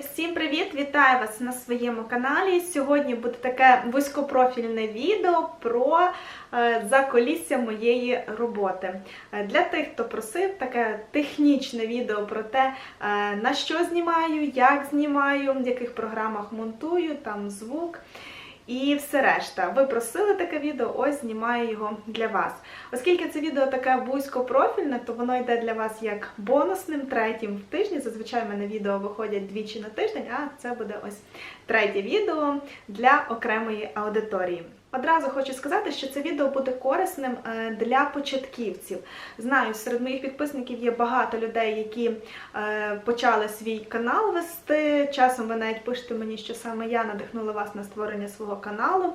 всім привіт! Вітаю вас на своєму каналі. Сьогодні буде таке вузькопрофільне відео про е, заколісся моєї роботи. Е, Для тих, хто просив, таке технічне відео про те, е, на що знімаю, як знімаю, в яких програмах монтую, там звук. І все решта. Ви просили таке відео, ось знімаю його для вас. Оскільки це відео таке вузькопрофільне, то воно йде для вас як бонусним третім в тижні. Зазвичай мене відео виходять двічі на тиждень, а це буде ось третє відео для окремої аудиторії. Одразу хочу сказати, що це відео буде корисним е, для початківців. Знаю, серед моїх підписників є багато людей, які е, почали свій канал вести. Часом ви навіть пишете мені, що саме я надихнула вас на створення свого каналу.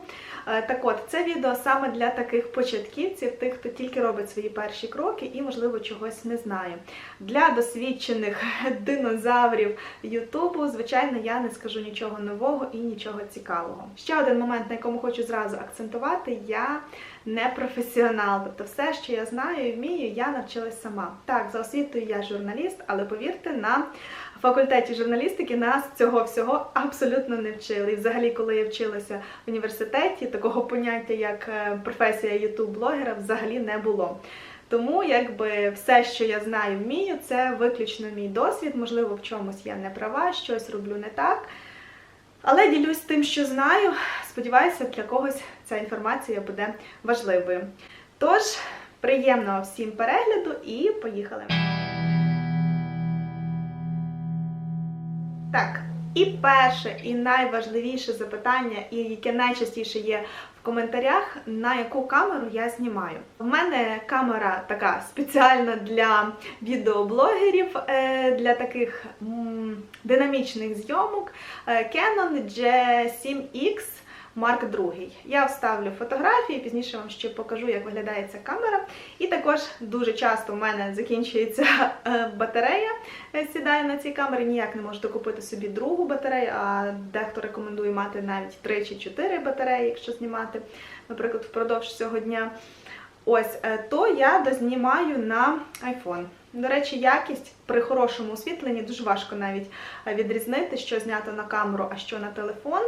Е, Так от, це відео саме для таких початківців, тих, хто тільки робить свої перші кроки і, можливо, чогось не знає. Для досвідчених динозаврів Ютубу, звичайно, я не скажу нічого нового і нічого цікавого. Ще один момент, на якому хочу зразу акцентувати, я не професіонал. Тобто все, що я знаю і вмію, я навчилась сама. Так, за освітою я журналіст, але повірте, на факультеті журналістики нас цього всього абсолютно не вчили. І взагалі, коли я вчилася в університеті, такого поняття, як е, професія ютуб-блогера, взагалі не було. Тому якби все, що я знаю, вмію, це виключно мій досвід. Можливо, в чомусь я не права, щось роблю не так. Але ділюсь тим, що знаю. Сподіваюся, для когось ця інформація буде важливою. Тож, приємного всім перегляду і поїхали! Так, і перше, і найважливіше запитання, і яке найчастіше є в коментарях, на яку камеру я знімаю. У мене камера така спеціальна для відеоблогерів, е, для таких динамічних зйомок е, Canon G7X Mark II. Я вставлю фотографії, пізніше вам ще покажу, як виглядає ця камера. І також дуже часто в мене закінчується е, батарея, сідає сідаю на цій камері, ніяк не можете купити собі другу батарею, а дехто рекомендує мати навіть 3 чи 4 батареї, якщо знімати, наприклад, впродовж цього дня. Ось, е, то я дознімаю на iPhone. До речі, якість при хорошому освітленні дуже важко навіть е, відрізнити, що знято на камеру, а що на телефон.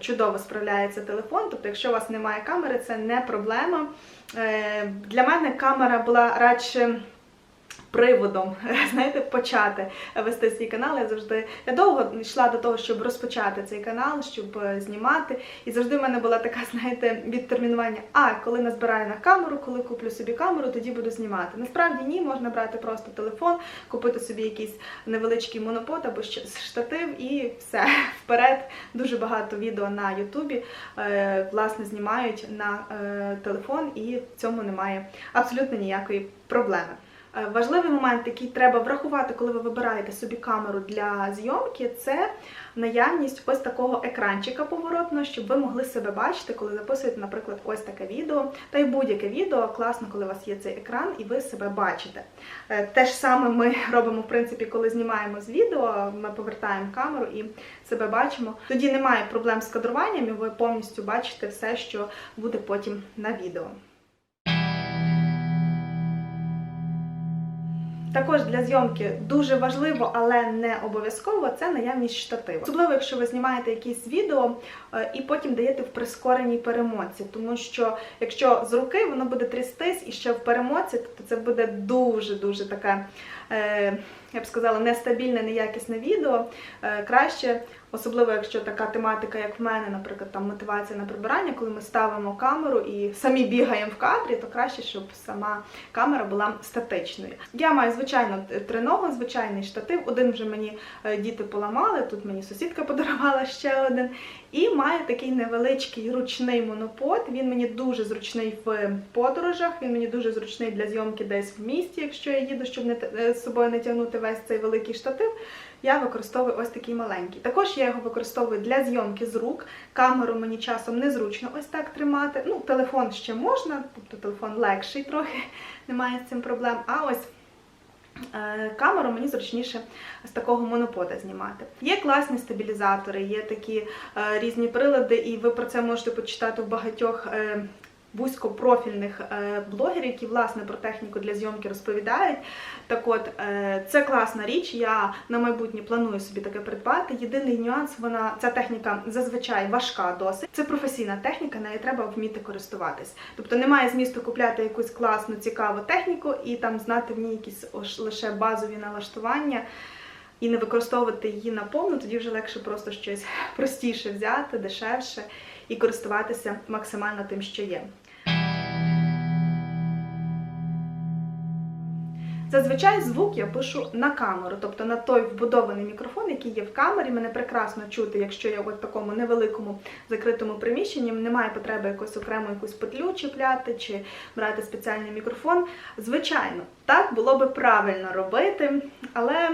Чудово справляється телефон. Тобто, якщо у вас немає камери, це не проблема. Е, Для мене камера була радше. Приводом, знаєте, почати вести свій канал. Я завжди я довго йшла до того, щоб розпочати цей канал, щоб е, знімати. І завжди в мене була така, знаєте, відтермінування. А коли назбираю на камеру, коли куплю собі камеру, тоді буду знімати. Насправді ні, можна брати просто телефон, купити собі якийсь невеличкий монопод або штатив, і все вперед. Дуже багато відео на Ютубі е, власне знімають на е, телефон, і в цьому немає абсолютно ніякої проблеми. Е, Важливий момент, який треба врахувати, коли ви вибираєте собі камеру для зйомки, це наявність ось такого екранчика поворотного, щоб ви могли себе бачити, коли записуєте, наприклад, ось таке відео. Та й будь-яке відео класно, коли у вас є цей екран і ви себе бачите. Е, Те ж саме ми робимо, в принципі, коли знімаємо з відео, ми повертаємо камеру і себе бачимо. Тоді немає проблем з кадруванням, і ви повністю бачите все, що буде потім на відео. Також для зйомки дуже важливо, але не обов'язково це наявність штативу. Особливо, якщо ви знімаєте якісь відео е, і потім даєте в прискореній перемоці, тому що якщо з руки воно буде трястись і ще в перемоці, то це буде дуже дуже таке, е, я б сказала, нестабільне, неякісне відео. Е, Краще, особливо якщо така тематика, як в мене, наприклад, там мотивація на прибирання, коли ми ставимо камеру і самі бігаємо в кадрі, то краще, щоб сама камера була статичною. Я маю звичайно триногу, звичайний штатив. Один вже мені е, діти поламали. Тут мені сусідка подарувала ще один. І маю такий невеличкий ручний монопод. Він мені дуже зручний в подорожах. Він мені дуже зручний для зйомки десь в місті, якщо я їду, щоб не е, з собою не тягнути весь цей великий штатив. Я використовую ось такий маленький. Також я його використовую для зйомки з рук. Камеру мені часом незручно ось так тримати. Ну, телефон ще можна, тобто телефон легший трохи, немає з цим проблем. А ось е, камеру мені зручніше з такого монопода знімати. Є класні стабілізатори, є такі е, різні прилади, і ви про це можете почитати в багатьох. е, вузькопрофільних е, блогерів, які власне про техніку для зйомки розповідають. Так от, е, це класна річ. Я на майбутнє планую собі таке придбати. Єдиний нюанс, вона ця техніка зазвичай важка досить. Це професійна техніка, нею треба вміти користуватись. Тобто немає змісту купляти якусь класну, цікаву техніку і там знати в ній якісь лише базові налаштування. І не використовувати її наповну, тоді вже легше просто щось простіше взяти, дешевше і користуватися максимально тим, що є. Зазвичай звук я пишу на камеру, тобто на той вбудований мікрофон, який є в камері. Мене прекрасно чути, якщо я в такому невеликому закритому приміщенні, немає потреби якось окремо якусь петлю чіпляти чи брати спеціальний мікрофон. Звичайно, так було би правильно робити, але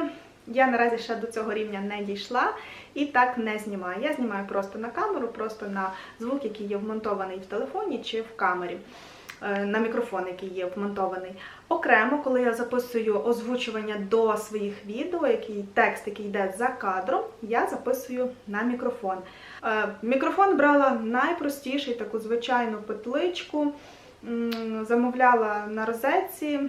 я наразі ще до цього рівня не дійшла і так не знімаю. Я знімаю просто на камеру, просто на звук, який є вмонтований в телефоні чи в камері. е, На мікрофон, який є вмонтований. Окремо, коли я записую озвучування до своїх відео, який текст, який йде за кадром, я записую на мікрофон. Е, Мікрофон брала найпростіший, таку звичайну петличку, замовляла на розетці.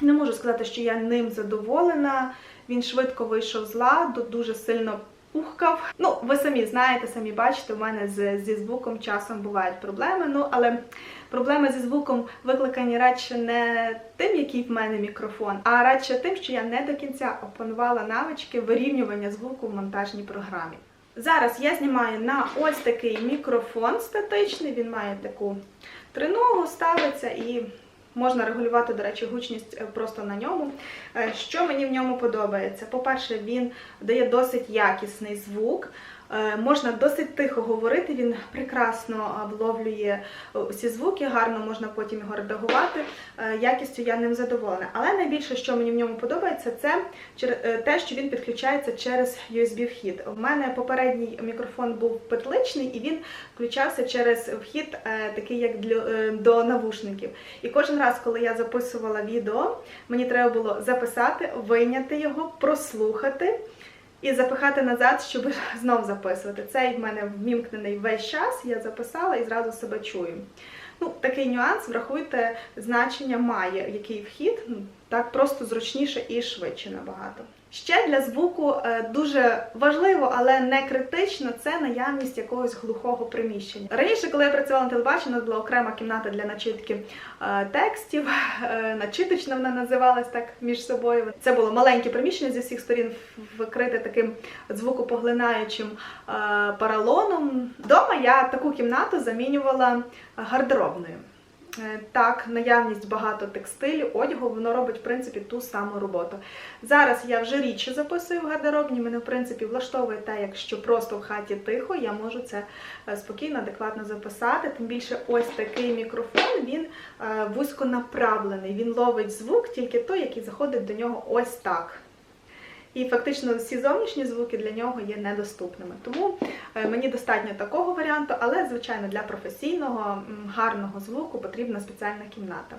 Не можу сказати, що я ним задоволена. Він швидко вийшов з ладу, дуже сильно пухкав. Ну, ви самі знаєте, самі бачите, у мене з, зі звуком часом бувають проблеми. Ну, але проблеми зі звуком викликані радше не тим, який в мене мікрофон, а радше тим, що я не до кінця опанувала навички вирівнювання звуку в монтажній програмі. Зараз я знімаю на ось такий мікрофон статичний, він має таку триногу, ставиться і можна регулювати, до речі, гучність е, просто на ньому. Е, Що мені в ньому подобається? По-перше, він дає досить якісний звук. Е, Можна досить тихо говорити, він прекрасно вловлює е, усі звуки, гарно можна потім його редагувати. Е, Якістю я ним задоволена. Але найбільше, що мені в ньому подобається, це те, що він підключається через USB-вхід. У мене попередній мікрофон був петличний, і він включався через вхід, такий як для, до навушників. І кожен раз, коли я записувала відео, мені треба було записати, вийняти його, прослухати і запихати назад, щоб знов записувати. Цей в мене вмімкнений весь час, я записала і зразу себе чую. Ну, такий нюанс, врахуйте, значення має, який вхід, ну, так просто зручніше і швидше набагато. Ще для звуку е, дуже важливо, але не критично, це наявність якогось глухого приміщення. Раніше, коли я працювала на телебаченні, була окрема кімната для начитки е, текстів, е, начиточна вона називалась так між собою. Це було маленьке приміщення зі всіх сторін, вкрите таким звукопоглинаючим паралоном. Дома я таку кімнату замінювала гардеробною. Е, Так, наявність багато текстилю, одягу, воно робить в принципі ту саму роботу. Зараз я вже рідше записую в гардеробні. Мене в принципі влаштовує те, якщо просто в хаті тихо, я можу це е, спокійно, адекватно записати. Тим більше, ось такий мікрофон він е, вузьконаправлений. Він ловить звук тільки той, який заходить до нього ось так. І фактично всі зовнішні звуки для нього є недоступними. Тому е, мені достатньо такого варіанту, але, звичайно, для професійного гарного звуку потрібна спеціальна кімната.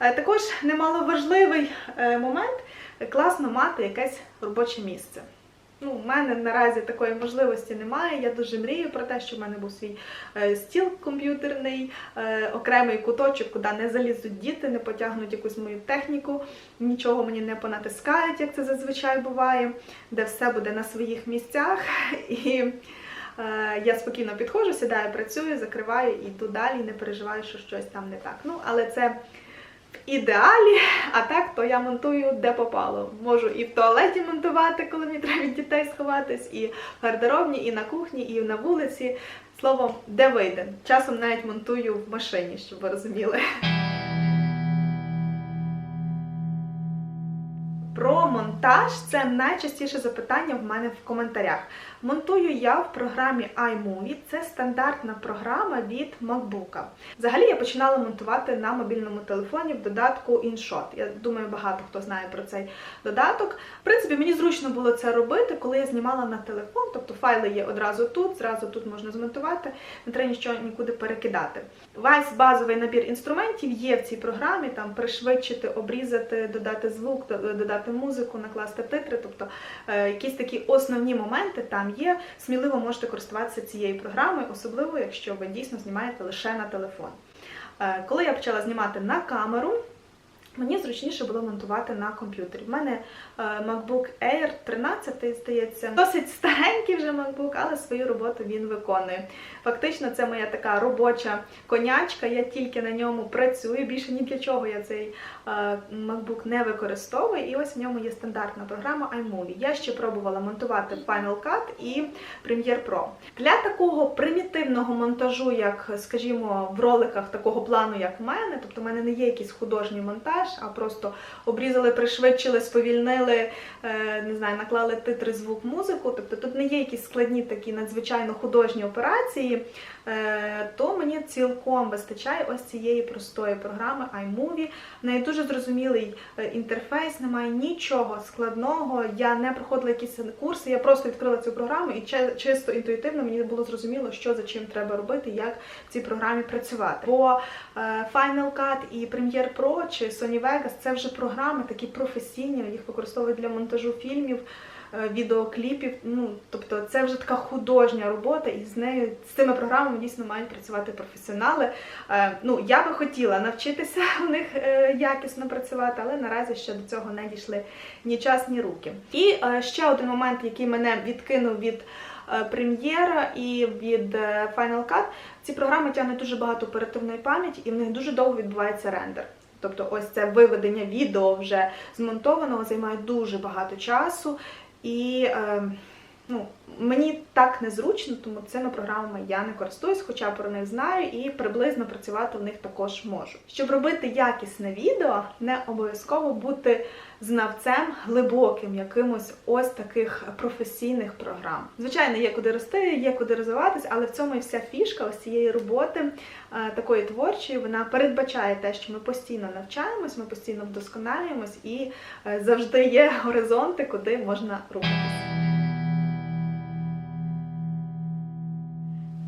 Е, Також немаловажливий е, момент класно мати якесь робоче місце. Ну, у мене наразі такої можливості немає. Я дуже мрію про те, щоб в мене був свій е, стіл комп'ютерний, е, окремий куточок, куди не залізуть діти, не потягнуть якусь мою техніку, нічого мені не понатискають, як це зазвичай буває, де все буде на своїх місцях. І е, я спокійно підходжу, сідаю, працюю, закриваю і йду далі, не переживаю, що щось там не так. Ну, але це в ідеалі, а так то я монтую де попало. Можу і в туалеті монтувати, коли мені треба від дітей сховатись, і в гардеробні, і на кухні, і на вулиці. Словом, де вийде. Часом навіть монтую в машині, щоб ви розуміли. Про монтаж це найчастіше запитання в мене в коментарях. Монтую я в програмі iMovie. Це стандартна програма від MacBook. Взагалі я починала монтувати на мобільному телефоні в додатку InShot. Я думаю, багато хто знає про цей додаток. В принципі, мені зручно було це робити, коли я знімала на телефон, тобто файли є одразу тут, зразу тут можна змонтувати, не треба нічого нікуди перекидати. Весь базовий набір інструментів є в цій програмі, там пришвидшити, обрізати, додати звук, додати музику, накласти титри, тобто е, якісь такі основні моменти там є. Сміливо можете користуватися цією програмою, особливо якщо ви дійсно знімаєте лише на телефон. Е, Коли я почала знімати на камеру, мені зручніше було монтувати на комп'ютері. У мене е, MacBook Air 13, здається, досить старенький вже MacBook, але свою роботу він виконує. Фактично, це моя така робоча конячка. Я тільки на ньому працюю. Більше ні для чого я цей MacBook не використовую. І ось в ньому є стандартна програма iMovie. Я ще пробувала монтувати Final Cut і Premiere Pro. Для такого примітивного монтажу, як, скажімо, в роликах такого плану, як в мене, тобто в мене не є якийсь художній монтаж, а просто обрізали, пришвидшили, сповільнили, е, не знаю, наклали титри, звук, музику. Тобто тут не є якісь складні такі надзвичайно художні операції, е, то мені цілком вистачає ось цієї простої програми iMovie. Дуже зрозумілий е, інтерфейс, немає нічого складного. Я не проходила якісь курси, я просто відкрила цю програму і чи- чисто інтуїтивно мені було зрозуміло, що за чим треба робити, як в цій програмі працювати. Бо е, Final Cut і Premiere Pro чи Sony Vegas це вже програми такі професійні, їх використовують для монтажу фільмів. Е, Відеокліпів, ну тобто це вже така художня робота, і з нею з цими програмами дійсно мають працювати професіонали. Е, ну я би хотіла навчитися в них е, якісно працювати, але наразі ще до цього не дійшли ні час, ні руки. І ще один момент, який мене відкинув від прем'єра і від Final Cut, ці програми тягнуть дуже багато оперативної пам'яті, і в них дуже довго відбувається рендер. Тобто, ось це виведення відео вже змонтованого займає дуже багато часу. І е, ну, мені так незручно, тому цими програмами я не користуюсь, хоча про них знаю і приблизно працювати в них також можу. Щоб робити якісне відео, не обов'язково бути знавцем глибоким якимось ось таких професійних програм. Звичайно, є куди рости, є куди розвиватись, але в цьому і вся фішка ось цієї роботи е, такої творчої. Вона передбачає те, що ми постійно навчаємось, ми постійно вдосконалюємось і е, завжди є горизонти, куди можна рухатись.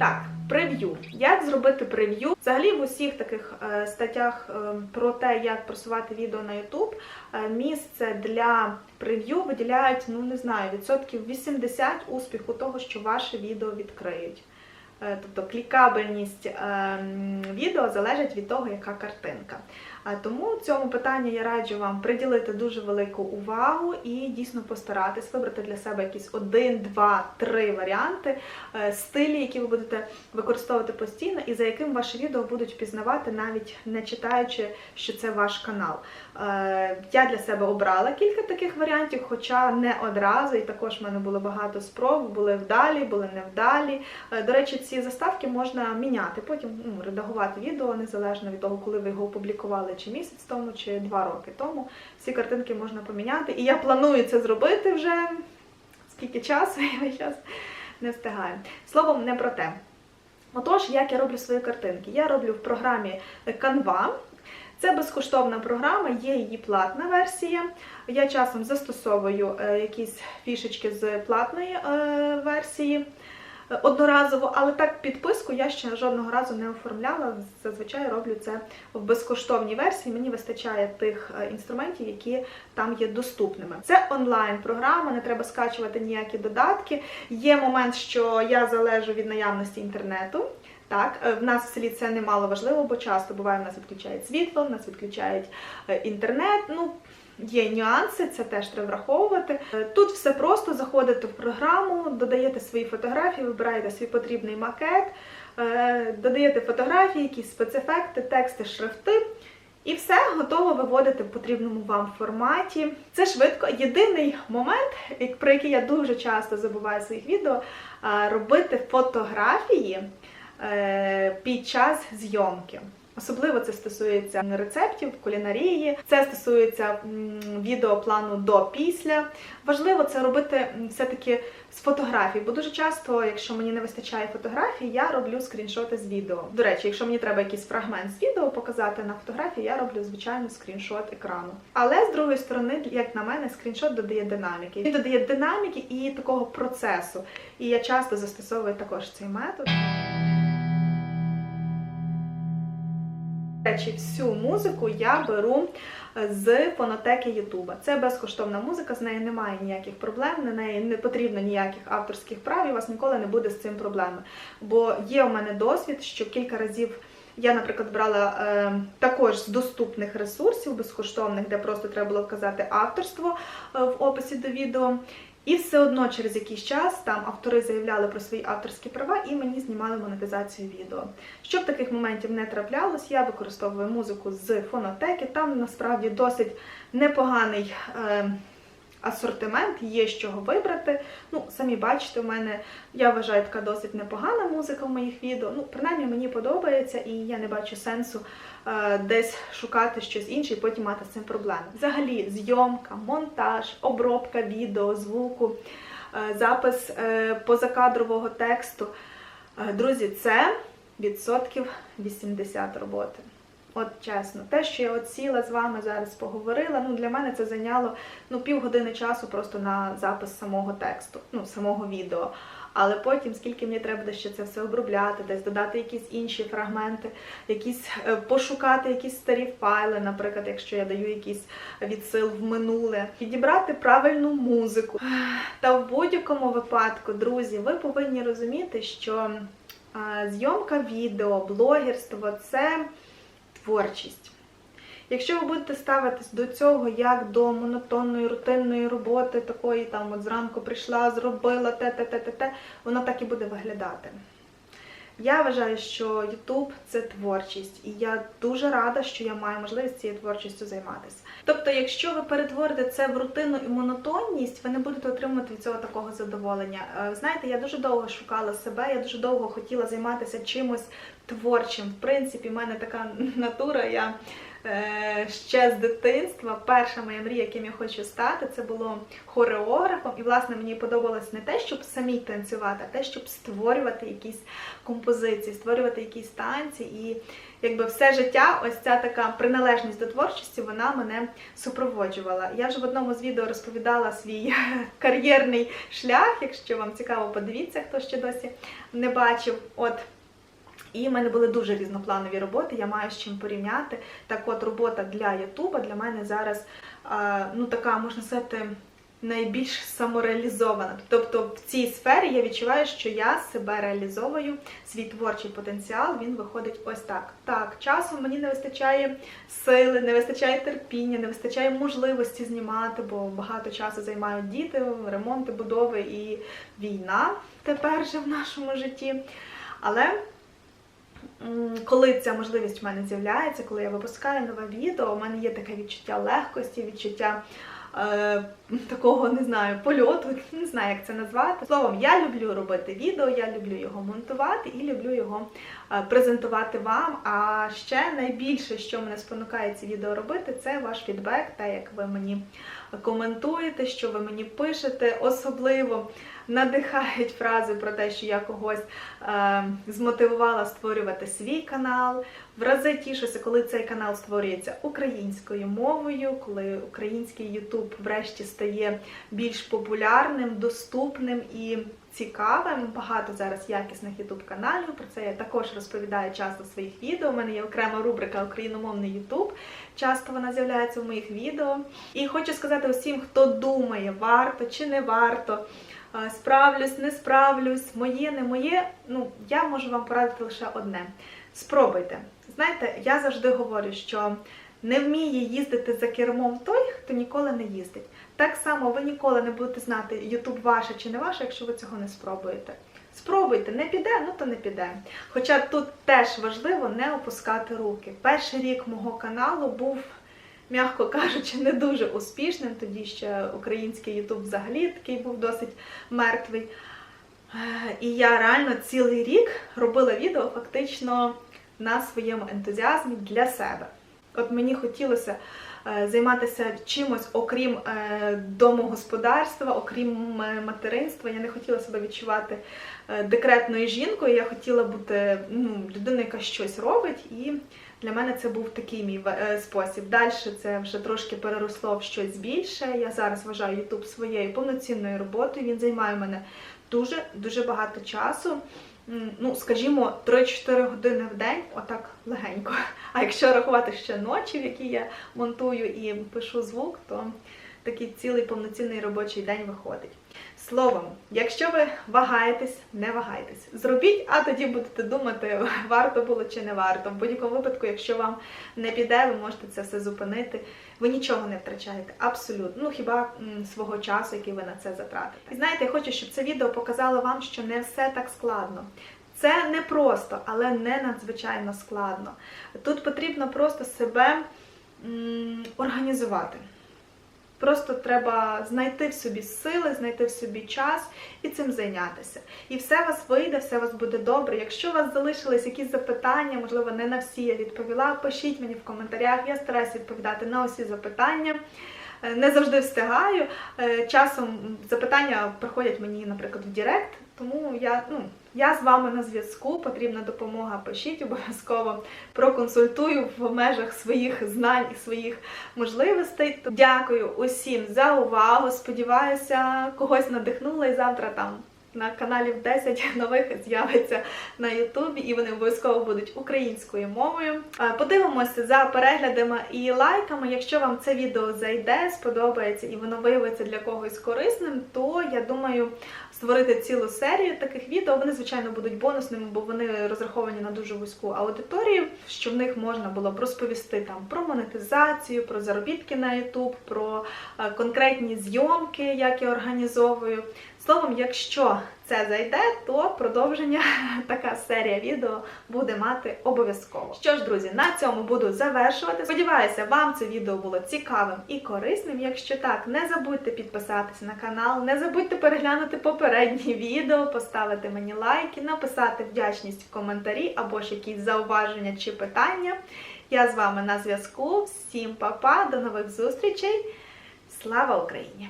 Так, прев'ю. Як зробити прев'ю? Взагалі в усіх таких е, статтях е, про те, як просувати відео на YouTube, е, місце для прев'ю виділяють, ну не знаю, відсотків 80 успіху того, що ваше відео відкриють. Тобто клікабельність е, відео залежить від того, яка картинка. Тому цьому питанню я раджу вам приділити дуже велику увагу і дійсно постаратись вибрати для себе якісь один, два, три варіанти, е, стилі, які ви будете використовувати постійно, і за яким ваше відео будуть впізнавати, навіть не читаючи, що це ваш канал. Е, Я для себе обрала кілька таких варіантів, хоча не одразу, і також в мене було багато спроб, були вдалі, були невдалі. Е, До речі, ці заставки можна міняти, потім ну, редагувати відео незалежно від того, коли ви його опублікували, чи місяць тому, чи два роки тому. Всі картинки можна поміняти. І я планую це зробити вже скільки часу, я час не встигаю. Словом, не про те. Отож, як я роблю свої картинки? Я роблю в програмі Canva. Це безкоштовна програма, є її платна версія. Я часом застосовую е, якісь фішечки з платної е, версії одноразово, але так підписку я ще жодного разу не оформляла. Зазвичай роблю це в безкоштовній версії. Мені вистачає тих е, інструментів, які там є доступними. Це онлайн-програма, не треба скачувати ніякі додатки. Є момент, що я залежу від наявності інтернету. Так, е, в нас в селі це немало важливо, бо часто буває, в нас відключають світло, в нас відключають е, інтернет. Ну, є нюанси, це теж треба враховувати. Е, Тут все просто заходите в програму, додаєте свої фотографії, вибираєте свій потрібний макет, е, додаєте фотографії, якісь спецефекти, тексти, шрифти. І все готово виводити в потрібному вам форматі. Це швидко. Єдиний момент, про який я дуже часто забуваю в своїх відео, робити фотографії е, під час зйомки. Особливо це стосується рецептів, кулінарії, це стосується відеоплану до-після. Важливо це робити все-таки з фотографій, бо дуже часто, якщо мені не вистачає фотографій, я роблю скріншоти з відео. До речі, якщо мені треба якийсь фрагмент з відео показати на фотографії, я роблю звичайно скріншот екрану. Але з другої сторони, як на мене, скріншот додає динаміки. Він додає динаміки і такого процесу. І я часто застосовую також цей метод. Речі, всю музику я беру е, з фонотеки Ютуба. Це безкоштовна музика, з нею немає ніяких проблем, на неї не потрібно ніяких авторських прав, і у вас ніколи не буде з цим проблеми. Бо є у мене досвід, що кілька разів Я, наприклад, брала е, також з доступних ресурсів, безкоштовних, де просто треба було вказати авторство е, в описі до відео. І все одно через якийсь час там автори заявляли про свої авторські права і мені знімали монетизацію відео. Щоб таких моментів не траплялось, я використовую музику з фонотеки. Там насправді досить непоганий. Е, асортимент, є з чого вибрати. Ну, самі бачите, у мене, я вважаю, така досить непогана музика в моїх відео. Ну, принаймні мені подобається, і я не бачу сенсу е, десь шукати щось інше і потім мати з цим проблеми. Взагалі, зйомка, монтаж, обробка відео, звуку, е, запис е, позакадрового тексту. Е, друзі, це відсотків 80 роботи. От чесно, те, що я от сіла з вами зараз поговорила, ну для мене це зайняло ну півгодини часу просто на запис самого тексту, ну самого відео. Але потім, скільки мені треба ще це все обробляти, десь додати якісь інші фрагменти, якісь е, пошукати якісь старі файли, наприклад, якщо я даю якийсь відсил в минуле, підібрати правильну музику. Та в будь-якому випадку, друзі, ви повинні розуміти, що зйомка відео, блогерство це творчість. Якщо ви будете ставитись до цього як до монотонної рутинної роботи, такої там от зранку прийшла, зробила те, те, те, те, те, воно так і буде виглядати. Я вважаю, що YouTube – це творчість, і я дуже рада, що я маю можливість цією творчістю займатися. Тобто, якщо ви перетворите це в рутину і монотонність, ви не будете отримувати від цього такого задоволення. Е, Знаєте, я дуже довго шукала себе, я дуже довго хотіла займатися чимось творчим. В принципі, в мене така натура. Я ще з дитинства перша моя мрія, яким я хочу стати, це було хореографом. І, власне, мені подобалось не те, щоб самій танцювати, а те, щоб створювати якісь композиції, створювати якісь танці. І якби все життя, ось ця така приналежність до творчості, вона мене супроводжувала. Я вже в одному з відео розповідала свій кар'єрний шлях. Якщо вам цікаво, подивіться, хто ще досі не бачив. От. І в мене були дуже різнопланові роботи, я маю з чим порівняти. Так от робота для Ютуба для мене зараз ну така, можна сказати, найбільш самореалізована. Тобто в цій сфері я відчуваю, що я себе реалізовую, свій творчий потенціал, він виходить ось так. Так, часом мені не вистачає сили, не вистачає терпіння, не вистачає можливості знімати, бо багато часу займають діти, ремонти, будови і війна тепер же в нашому житті. Але Коли ця можливість в мене з'являється, коли я випускаю нове відео, у мене є таке відчуття легкості, відчуття е, такого, не знаю, польоту, не знаю, як це назвати. Словом, я люблю робити відео, я люблю його монтувати і люблю його е, презентувати вам. А ще найбільше, що мене спонукає ці відео робити, це ваш фідбек, те, як ви мені коментуєте, що ви мені пишете, особливо надихають фрази про те, що я когось е, змотивувала створювати свій канал. В рази тішуся, коли цей канал створюється українською мовою, коли український Ютуб врешті стає більш популярним, доступним і цікавим. Багато зараз якісних ютуб каналів. Про це я також розповідаю часто в своїх відео. У мене є окрема рубрика Україномовний Ютуб. Часто вона з'являється в моїх відео. І хочу сказати усім, хто думає, варто чи не варто. е, Справлюсь, не справлюсь, моє, не моє. Ну, я можу вам порадити лише одне. Спробуйте. Знаєте, я завжди говорю, що не вміє їздити за кермом той, хто ніколи не їздить. Так само ви ніколи не будете знати, Ютуб ваше чи не ваше, якщо ви цього не спробуєте. Спробуйте, не піде, ну то не піде. Хоча тут теж важливо не опускати руки. Перший рік мого каналу був, м'яко кажучи, не дуже успішним. Тоді ще український Ютуб взагалі такий був досить мертвий. Е, І я реально цілий рік робила відео фактично на своєму ентузіазмі для себе. От мені хотілося е, займатися чимось, окрім е, домогосподарства, окрім е, материнства. Я не хотіла себе відчувати декретною жінкою. Я хотіла бути ну, людиною, яка щось робить, і для мене це був такий мій спосіб. Далі це вже трошки переросло в щось більше. Я зараз вважаю YouTube своєю повноцінною роботою. Він займає мене дуже дуже багато часу. Ну, скажімо, 3-4 години в день, отак легенько. А якщо рахувати ще ночі, в які я монтую і пишу звук, то такий цілий повноцінний робочий день виходить. Словом, якщо ви вагаєтесь, не вагайтесь. Зробіть, а тоді будете думати, варто було чи не варто. В будь-якому випадку, якщо вам не піде, ви можете це все зупинити. Ви нічого не втрачаєте, абсолютно. Ну хіба свого часу, який ви на це затратите. І знаєте, я хочу, щоб це відео показало вам, що не все так складно. Це не просто, але не надзвичайно складно. Тут потрібно просто себе м, організувати. Просто треба знайти в собі сили, знайти в собі час і цим зайнятися. І все у вас вийде, все у вас буде добре. Якщо у вас залишились якісь запитання, можливо, не на всі я відповіла, пишіть мені в коментарях. Я стараюся відповідати на усі запитання. Е, Не завжди встигаю. Е, Часом запитання приходять мені, наприклад, в Директ, тому я, ну, я з вами на зв'язку. Потрібна допомога. Пишіть обов'язково проконсультую в межах своїх знань і своїх можливостей. Дякую усім за увагу. Сподіваюся, когось надихнула і завтра там. На каналів 10 нових з'явиться на Ютубі, і вони обов'язково будуть українською мовою. Е, Подивимося за переглядами і лайками. Якщо вам це відео зайде, сподобається і воно виявиться для когось корисним, то я думаю створити цілу серію таких відео. Вони, звичайно, будуть бонусними, бо вони розраховані на дуже вузьку аудиторію, що в них можна було б розповісти там про монетизацію, про заробітки на YouTube, про е, конкретні зйомки, як я організовую. Словом, якщо це зайде, то продовження така серія відео буде мати обов'язково. Що ж, друзі, на цьому буду завершувати. Сподіваюся, вам це відео було цікавим і корисним. Якщо так, не забудьте підписатися на канал, не забудьте переглянути попередні відео, поставити мені лайки, написати вдячність в коментарі або ж якісь зауваження чи питання. Я з вами на зв'язку. Всім па-па, до нових зустрічей! Слава Україні!